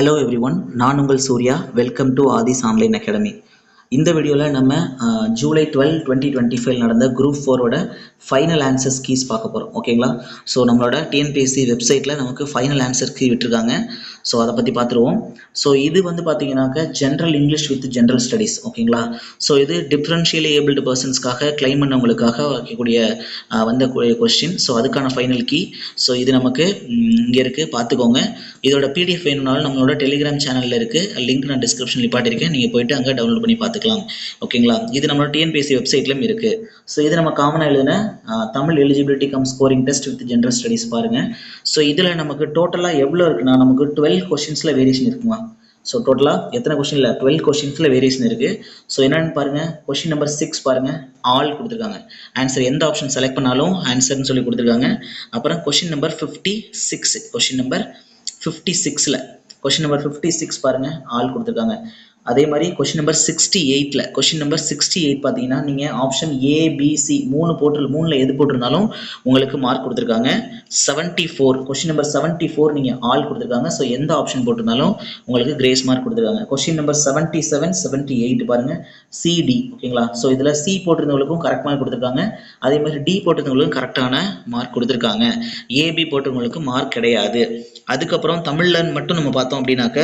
Hello every one நான் உங்கள் Surya. Welcome to Aathis online academy இந்த வீடியோவில் நம்ம July twelve twenty twenty five நடந்த குரூப் ஃபோரோட ஃபைனல் ஆன்சர்ஸ் கீஸ் பார்க்க போகிறோம் ஓகேங்களா ஸோ நம்மளோட டிஎன்பிஎஸ்சி வெப்சைட்டில் நமக்கு ஃபைனல் ஆன்சர் கீ விட்டுருக்காங்க. ஸோ அதை பற்றி பார்த்துருவோம் ஸோ இது வந்து பார்த்தீங்கன்னாக்க general English with general studies ஓகேங்களா ஸோ இது டிஃப்ரென்ஷியலி ஏபிள்டு பர்சன்ஸ்க்காக கிளைம் பண்ணவங்களுக்காக வைக்கக்கூடிய அஹ், வந்த கொஸ்டின் ஸோ அதுக்கான ஃபைனல் கீ ஸோ இது நமக்கு இங்கே இருக்குது பார்த்துக்கோங்க இதோட பிடிஎஃப் வேணும்னாலும் நம்மளோட டெலிகிராம் சேனலில் இருக்குது லிங்க் நான் டிஸ்கிரிப்ஷனில் பாட்டிருக்கேன் நீங்கள் போயிட்டு அங்கே டவுன்லோட் பண்ணி பார்த்துக்கோங்க பார்த்துக்கலாம் ஓகேங்களா? இது நம்மளோட டிஎன்பிஎஸ்சி வெப்சைட்லையும் இருக்குது ஸோ இது நம்ம காமனாக எழுதின Tamil eligibility cum scoring test with general studies பாருங்கள் ஸோ இதில் நமக்கு டோட்டலாக எவ்வளோ இருக்குன்னா நமக்கு டுவெல் கொஷின்ஸில் வேரியேஷன் இருக்குமா? ஸோ டோட்டலாக எத்தனை கொஷின் இல்லை டுவெல் கொஷின்ஸில் வேரியேஷன் இருக்குது ஸோ என்னென்னு பாருங்கள் கொஷின் நம்பர் சிக்ஸ் பாருங்கள் ஆல் கொடுத்துருக்காங்க. ஆன்சர் எந்த ஆப்ஷன் செலக்ட் பண்ணாலும் ஆன்சர்னு சொல்லி கொடுத்துருக்காங்க. அப்புறம் question number fifty six question number fifty சிக்ஸில் கொஷின் நம்பர் ஃபிஃப்டி சிக்ஸ் பாருங்கள் ஆல் கொடுத்துருக்காங்க. அதே மாதிரி கொஷின் நம்பர் சிக்ஸ்டி எயிட்டில் கொஷின் நம்பர் சிக்ஸ்டி எயிட் பார்த்தீங்கன்னா நீங்கள் ஆப்ஷன் ஏபிசி மூணு போட்டு மூணில் எது போட்டிருந்தாலும் உங்களுக்கு மார்க் கொடுத்துருக்காங்க. Seventy four question number seventy four நீங்கள் ஆல் கொடுத்துருக்காங்க. ஸோ எந்த ஆப்ஷன் போட்டிருந்தாலும் உங்களுக்கு கிரேஸ் மார்க் கொடுத்துருக்காங்க. Question number seventy seven seventy eight பாருங்கள் சிடி ஓகேங்களா ஸோ இதில் சி போட்டிருந்தவங்களுக்கும் கரெக்ட் மார்க் கொடுத்துருக்காங்க. அதே மாதிரி டி போட்டிருந்தவங்களுக்கும் கரெக்டான மார்க் கொடுத்துருக்காங்க. ஏபி போட்டவங்களுக்கு மார்க் கிடையாது. அதுக்கப்புறம் தமிழில் மட்டும் நம்ம பார்த்தோம் அப்படின்னாக்க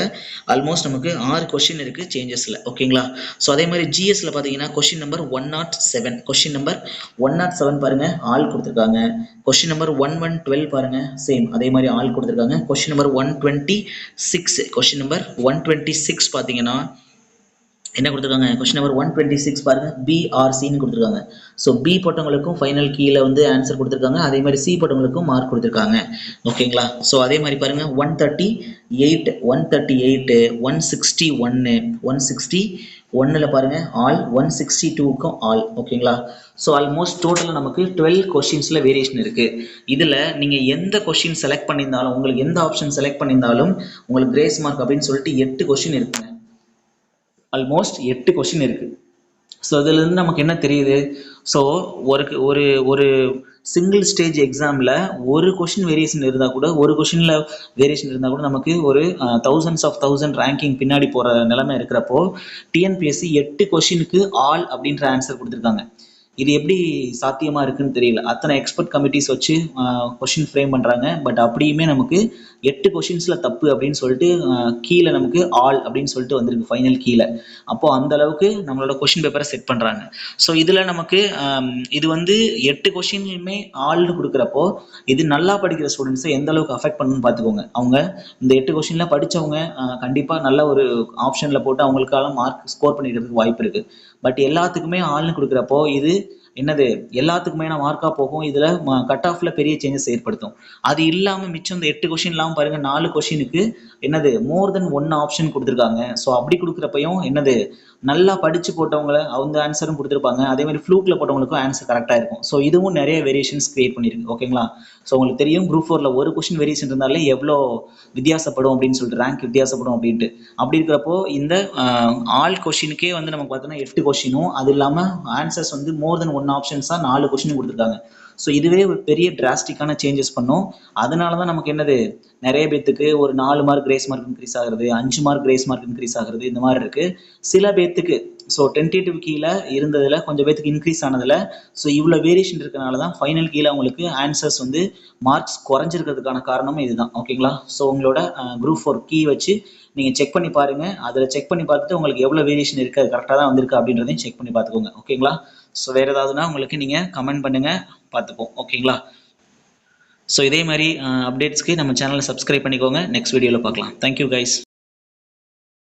ஆல்மோஸ்ட் நமக்கு ஆறு கொஷின் இருக்குது சேஞ்சஸில் ஓகேங்களா ஸோ அதே மாதிரி ஜிஎஸ்ல பார்த்தீங்கன்னா question number one naught seven question number one naught seven பாருங்கள் ஆல் கொடுத்துருக்காங்க. Question number one one twelve பாருங்க சேம் அதே மாதிரி ஆள் கொடுத்துருக்காங்க. Question number one twenty six question number one twenty six பார்த்தீங்கன்னா என்ன கொடுத்துருக்காங்க? Question number one twenty six பாருங்க பிஆர்சின்னு கொடுத்துருக்காங்க. ஸோ பி போட்டவங்களுக்கும் ஃபைனல் கீழே வந்து ஆன்சர் கொடுத்துருக்காங்க. அதே மாதிரி சி போட்டவங்களுக்கும் மார்க் கொடுத்துருக்காங்க. ஓகேங்களா ஸோ அதே மாதிரி பாருங்க. One thirty eight one thirty eight one sixty ஒன்று ஒன் சிக்ஸ்டி ஒன்னில் பாருங்கள் ஆல் ஒன் சிக்ஸ்டி டூக்கும் ஆல் ஓகேங்களா ஸோ ஆல்மோஸ்ட் டோட்டலாக நமக்கு டுவெல் கொஷின்ஸில் வேரியேஷன் இருக்குது இதில் நீங்கள் எந்த கொஷின் செலக்ட் பண்ணியிருந்தாலும் உங்களுக்கு எந்த ஆப்ஷன் செலக்ட் பண்ணியிருந்தாலும் உங்களுக்கு கிரேஸ் மார்க் அப்படின்னு சொல்லிட்டு எட்டு கொஷின் இருக்குங்க. ஆல்மோஸ்ட் எட்டு கொஷின் இருக்குது ஸோ இதுலேருந்து நமக்கு என்ன தெரியுது? ஸோ ஒரு ஒரு ஒரு சிங்கிள் ஸ்டேஜ் எக்ஸாமில் ஒரு கொஷின் வேரியேஷன் இருந்தால் கூட ஒரு கொஷினில் வேரியேஷன் இருந்தால் கூட நமக்கு ஒரு தௌசண்ட்ஸ் ஆஃப் தௌசண்ட் ரேங்கிங் பின்னாடி போகிற நிலைமை இருக்கிறப்போ டிஎன்பிஎஸ்சி எட்டு கொஷினுக்கு ஆல் அப்படின்ற ஆன்சர் கொடுத்துருக்காங்க. இது எப்படி சாத்தியமாக இருக்குன்னு தெரியல. அத்தனை எக்ஸ்பர்ட் கமிட்டிஸ் வச்சு கொஷின் ஃப்ரேம் பண்ணுறாங்க பட் அப்படியுமே நமக்கு எட்டு கொஷின்ஸில் தப்பு அப்படின்னு சொல்லிட்டு கீழே நமக்கு ஆல் அப்படின்னு சொல்லிட்டு வந்திருக்கு ஃபைனல் கீழே. அப்போது அந்த அளவுக்கு நம்மளோட கொஷின் பேப்பரை செட் பண்ணுறாங்க ஸோ இதில் நமக்கு இது வந்து எட்டு கொஷின்லையுமே ஆல்னு கொடுக்குறப்போ இது நல்லா படிக்கிற ஸ்டூடெண்ட்ஸை எந்த அளவுக்கு அஃபெக்ட் பண்ணுன்னு பார்த்துக்கோங்க. அவங்க இந்த எட்டு கொஷினில் படித்தவங்க கண்டிப்பாக நல்ல ஒரு ஆப்ஷனில் போட்டு அவங்களுக்காக மார்க் ஸ்கோர் பண்ணிக்கிறதுக்கு வாய்ப்பு இருக்குது பட் எல்லாத்துக்குமே ஆள்னு கொடுக்குறப்போ இது என்னது எல்லாத்துக்குமே நான் மார்க்காக போகும் இதில் கட் ஆஃப்ல பெரிய சேஞ்சஸ் ஏற்படுத்தும். அது இல்லாமல் மிச்சம் இந்த எட்டு கொஷின் இல்லாமல் பாருங்க நாலு கொஷினுக்கு என்னது மோர் தென் ஒன் ஆப்ஷன் கொடுத்துருக்காங்க. ஸோ அப்படி கொடுக்குறப்பையும் என்னது நல்லா படிச்சு போட்டவங்கள அவங்க ஆன்சரும் கொடுத்துருப்பாங்க. அதே மாதிரி ஃப்ளூக்ல போட்டவங்களுக்கும் ஆன்சர் கரெக்டாக இருக்கும். ஸோ இதுவும் நிறைய வேரியேஷன்ஸ் கிரியேட் பண்ணியிருக்கு ஓகேங்களா ஸோ உங்களுக்கு தெரியும் குரூப் ஃபோரில் ஒரு கொஷின் வேரியேஷன் இருந்தாலே எவ்வளோ வித்தியாசப்படும் அப்படின்னு சொல்லிட்டு ரேங்க் வித்தியாசப்படும் அப்படின்ட்டு. அப்படி இருக்கிறப்போ இந்த ஆல் கொஷினுக்கே வந்து நமக்கு பார்த்தோன்னா எட்டு கொஷினும் அது இல்லாமல் ஆன்சர்ஸ் வந்து மோர் தென் ஒன் ஆப்ஷன்ஸாக நாலு கொஸ்டின் கொடுத்துருக்காங்க. ஸோ இதுவே ஒரு பெரிய டிராஸ்டிக்கான சேஞ்சஸ் பண்ணும். அதனால தான் நமக்கு என்னது? நிறைய பேத்துக்கு ஒரு நாலு மார்க் கிரேஸ் மார்க் இன்க்ரீஸ் ஆகுறது அஞ்சு மார்க் கிரேஸ் மார்க் இன்க்ரீஸ் ஆகுறது இந்த மாதிரி இருக்கு. சில பேத்துக்கு ஸோ டென்டேட்டிவ் கீழே இருந்ததில் கொஞ்சம் பேத்துக்கு இன்க்ரீஸ் ஆனதில் ஸோ இவ்வளோ வேரியேஷன் இருக்கனால தான் ஃபைனல் கீழே அவங்களுக்கு ஆன்சர்ஸ் வந்து மார்க்ஸ் குறைஞ்சிருக்கிறதுக்கான காரணமும் இதுதான். ஓகேங்களா ஸோ உங்களோட குரூப் ஃபோர் கீ வச்சு நீங்கள் செக் பண்ணி பாருங்கள் அதில் செக் பண்ணி பார்த்துட்டு உங்களுக்கு எவ்வளோ வேரியேஷன் இருக்குது அது கரெக்டாக தான் வந்திருக்கு அப்படின்றதையும் செக் பண்ணி பார்த்துக்கோங்க. ஓகேங்களா ஸோ வேறு ஏதாவதுனா உங்களுக்கு நீங்கள் கமெண்ட் பண்ணுங்கள் பார்த்துப்போம். ஓகேங்களா? ஸோ இதே மாதிரி அப்டேட்ஸ்க்கு நம்ம சேனலை சப்ஸ்கிரைப் பண்ணிக்கோங்க. நெக்ஸ்ட் வீடியோவில் பார்க்கலாம். Thank you guys